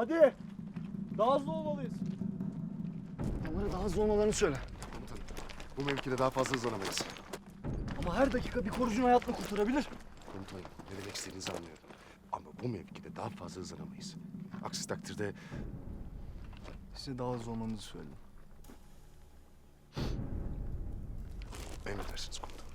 Hadi. Daha hızlı olmalıyız. Onlara daha hızlı olmalarını söyle. Komutanım, bu mevkide daha fazla hızlanamayız. Ama her dakika bir korucunun hayatını kurtarabilir. Komutanım, ne demek istediğinizi anlıyorum. Ama bu mevkide daha fazla hızlanamayız. Aksi takdirde Size daha hızlı olmanızı söyledim. emredersiniz komutanım.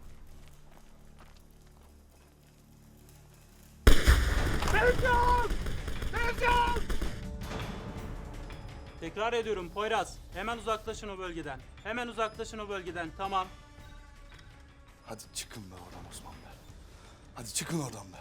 Tekrar ediyorum Poyraz. Hemen uzaklaşın o bölgeden. Hemen uzaklaşın o bölgeden. Tamam. Hadi çıkın be oradan Osman be. Hadi çıkın oradan be.